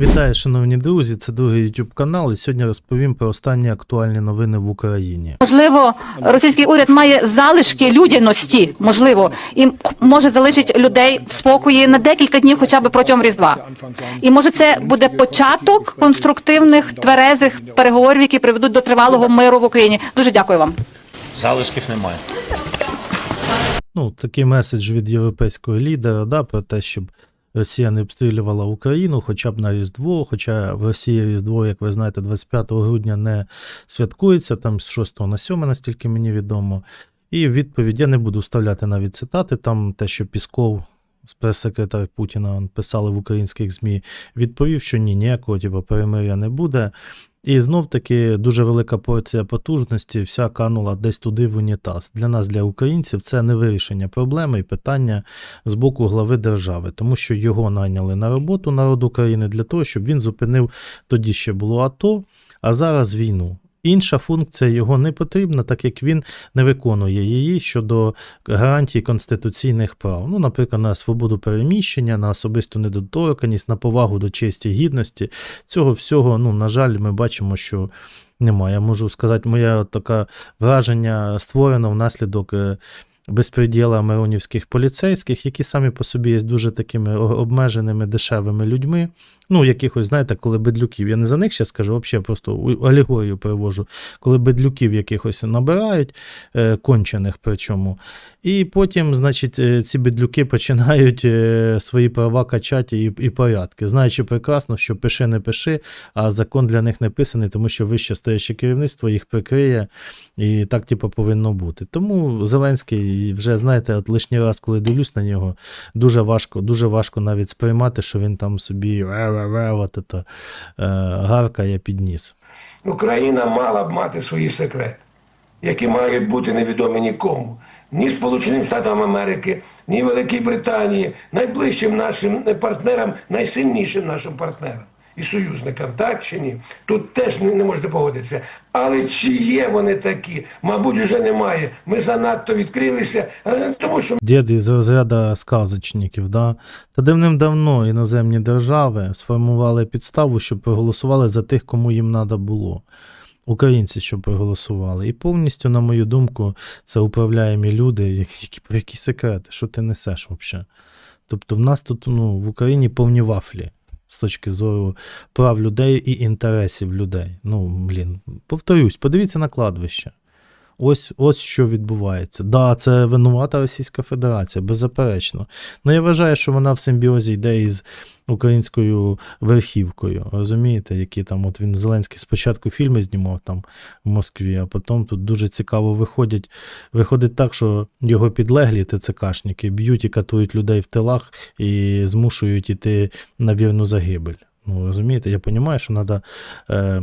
Вітаю, шановні друзі! Це другий YouTube канал. І сьогодні розповім про останні актуальні новини в Україні. Можливо, російський уряд має залишки людяності, можливо, і може залишить людей в спокої на декілька днів, хоча б протягом різдва. І може це буде початок конструктивних тверезих переговорів, які приведуть до тривалого миру в Україні. Дуже дякую вам. Залишків немає. Ну, такий меседж від європейського лідера да, про те, щоб Росія не обстрілювала Україну, хоча б на Різдво. Хоча в Росії Різдво, як ви знаєте, 25 грудня не святкується, там з 6 на 7, настільки мені відомо. І відповідь я не буду вставляти навіть цитати, там те, що Пісков. Прес-секретар Путіна писали в українських ЗМІ, відповів, що ні, ніякого типу, перемиря не буде. І знов таки дуже велика порція потужності, вся канула десь туди в унітаз. Для нас, для українців, це не вирішення проблеми і питання з боку глави держави, тому що його найняли на роботу народ України для того, щоб він зупинив тоді ще було АТО, а зараз війну. Інша функція його не потрібна, так як він не виконує її щодо гарантій конституційних прав. Ну, наприклад, на свободу переміщення, на особисту недоторканність, на повагу до честі гідності. Цього всього, ну, на жаль, ми бачимо, що немає. Я можу сказати, моє таке враження створено внаслідок. е, Безпреділа миронівських поліцейських, які самі по собі є дуже такими обмеженими дешевими людьми. Ну, якихось, знаєте, коли бедлюків, я не за них ще скажу, взагалі просто алегорію перевожу, коли бедлюків якихось набирають, е, кончених причому. І потім, значить, е, ці бедлюки починають е, свої права качати і, і порядки, знаючи прекрасно, що пиши не пиши, а закон для них не писаний, тому що вище стояще керівництво їх прикриє, і так, типу, повинно бути. Тому Зеленський вже, знаєте, от лишній раз, коли дивлюсь на нього, дуже важко, дуже важко навіть сприймати, що він там собі ре-ре-ре, от ето, е, гаркає під ніс. Україна мала б мати свої секрети, які мають бути невідомі нікому. Ні Сполученим Штатам Америки, ні Великій Британії, найближчим нашим партнерам, найсильнішим нашим партнерам і союзникам, так чи ні? Тут теж не, не можете погодитися. Але чи є вони такі? Мабуть, вже немає. Ми занадто відкрилися, але не тому, що Дід із розряду сказочників, да? Та давним-давно іноземні держави сформували підставу, щоб проголосували за тих, кому їм треба було. Українці, щоб проголосували. І повністю, на мою думку, це управляємі люди, які про які секрети, що ти несеш взагалі. Тобто в нас тут ну, в Україні повні вафлі з точки зору прав людей і інтересів людей. Ну, блін, повторюсь, подивіться на кладбище. Ось, ось що відбувається. Да, це винувата Російська Федерація, беззаперечно. Ну я вважаю, що вона в симбіозі йде із українською верхівкою. Розумієте, які там от він Зеленський спочатку фільми знімав там в Москві, а потім тут дуже цікаво виходять. Виходить так, що його підлеглі ТЦКшники б'ють і катують людей в тилах і змушують іти на вірну загибель. Ну, розумієте, я розумію, що треба е,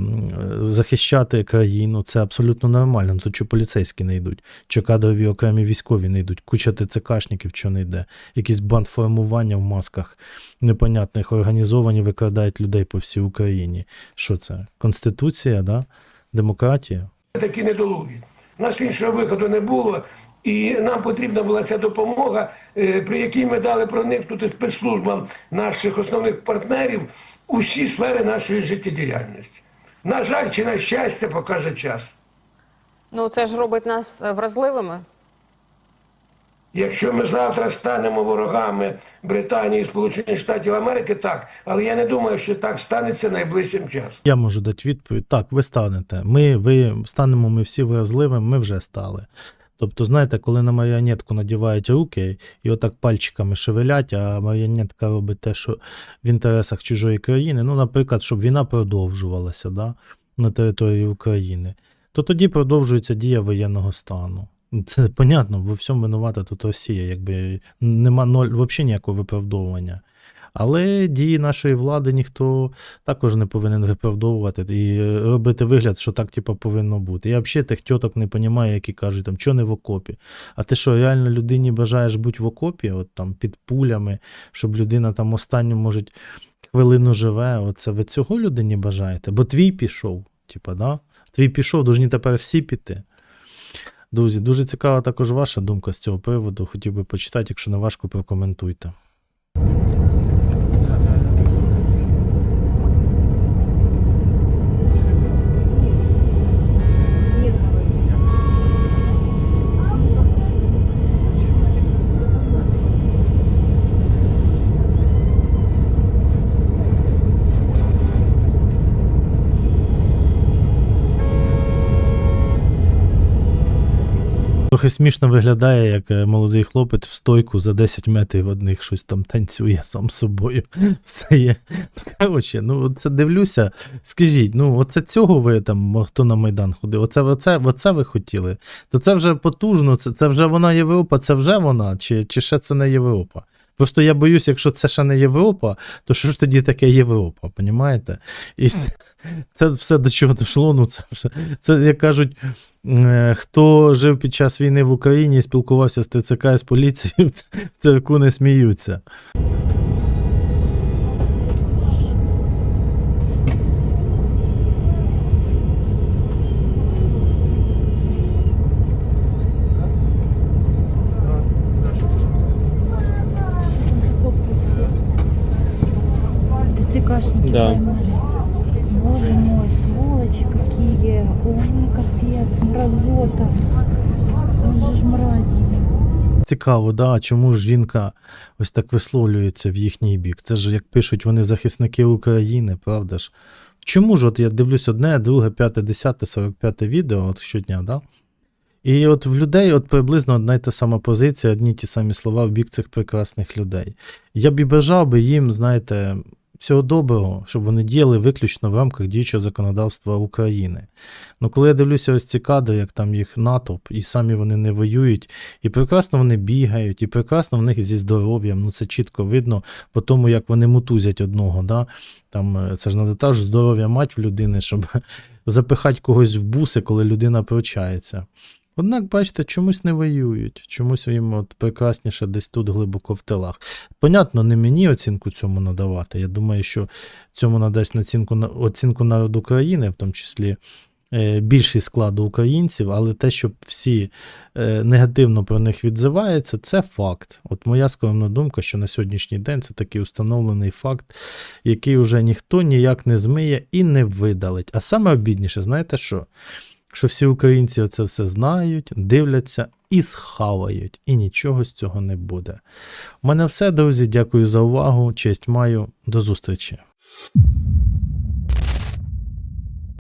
захищати країну, це абсолютно нормально. То що поліцейські не йдуть, чи кадрові окремі військові не йдуть, куча ТЦКшників, що не йде, якісь бандформування в масках непонятних організовані, викрадають людей по всій Україні. Що це? Конституція, да? демократія? такі недолугі. Нас іншого виходу не було, і нам потрібна була ця допомога, е, при якій ми дали проникнути спецслужбам наших основних партнерів у всі сфери нашої життєдіяльності. На жаль, чи на щастя, покаже час. Ну, це ж робить нас е, вразливими. Якщо ми завтра станемо ворогами Британії Сполучених Штатів Америки, так. Але я не думаю, що так станеться найближчим часом. Я можу дати відповідь. Так, ви станете. Ми, ви станемо ми всі вразливими, ми вже стали. Тобто, знаєте, коли на маріонетку надівають руки і отак пальчиками шевелять, а маріонетка робить те, що в інтересах чужої країни, ну, наприклад, щоб війна продовжувалася да, на території України, то тоді продовжується дія воєнного стану. Це понятно, во всьому винувата тут Росія, якби нема ноль, взагалі ніякого виправдовування. Але дії нашої влади ніхто також не повинен виправдовувати і е, робити вигляд, що так типу, повинно бути. Я взагалі тих тьоток не розумію, які кажуть, там, що не в окопі. А ти що, реально людині бажаєш бути в окопі, от там під пулями, щоб людина там останню, може, хвилину живе. Оце ви цього людині бажаєте? Бо твій пішов, типа, да? Твій пішов, должні тепер всі піти. Друзі, дуже цікава також ваша думка з цього приводу. Хотів би почитати, якщо не важко, прокоментуйте. Трохи смішно виглядає, як е, молодий хлопець в стойку за 10 метрів одних щось там танцює сам собою. Стає. Ну, Коротше, ну це дивлюся. Скажіть, ну оце цього ви там, хто на Майдан ходив? Оце, оце, оце ви хотіли? То це вже потужно, це, це вже вона Європа, це вже вона, чи, чи ще це не Європа? Просто я боюсь, якщо це ще не Європа, то що ж тоді таке Європа, понімаєте? І це, це все до чого дошло. ну це вже, це, як кажуть, е, хто жив під час війни в Україні і спілкувався з ТЦК і з поліцією, в церкву не сміються. ТЦКшники Да. Боже мой, сволочи какие. Ой, капец, мразота. Он же ж мрази. Цікаво, да, чому ж жінка ось так висловлюється в їхній бік? Це ж, як пишуть, вони захисники України, правда ж? Чому ж от я дивлюсь одне, друге, п'яте, десяте, сорок п'яте відео от щодня, да? І от в людей от приблизно одна й та сама позиція, одні ті самі слова в бік цих прекрасних людей. Я б і бажав би їм, знаєте, всього доброго, щоб вони діяли виключно в рамках діючого законодавства України. Ну, коли я дивлюся ось ці кадри, як там їх натовп, і самі вони не воюють, і прекрасно вони бігають, і прекрасно в них зі здоров'ям. Ну це чітко видно по тому, як вони мутузять одного. Да? Там е, це ж надо та ж здоров'я мать в людини, щоб запихати когось в буси, коли людина прочається. Однак, бачите, чомусь не воюють, чомусь їм от прекрасніше десь тут глибоко в тилах. Понятно, не мені оцінку цьому надавати. Я думаю, що цьому надасть оцінку, на- оцінку народ України, в тому числі е, більший складу українців, але те, що всі е, негативно про них відзиваються, це факт. От моя скромна думка, що на сьогоднішній день це такий установлений факт, який вже ніхто ніяк не змиє і не видалить. А саме обідніше, знаєте що? Що всі українці оце все знають, дивляться і схавають, і нічого з цього не буде. У мене все, друзі. Дякую за увагу. Честь маю. До зустрічі.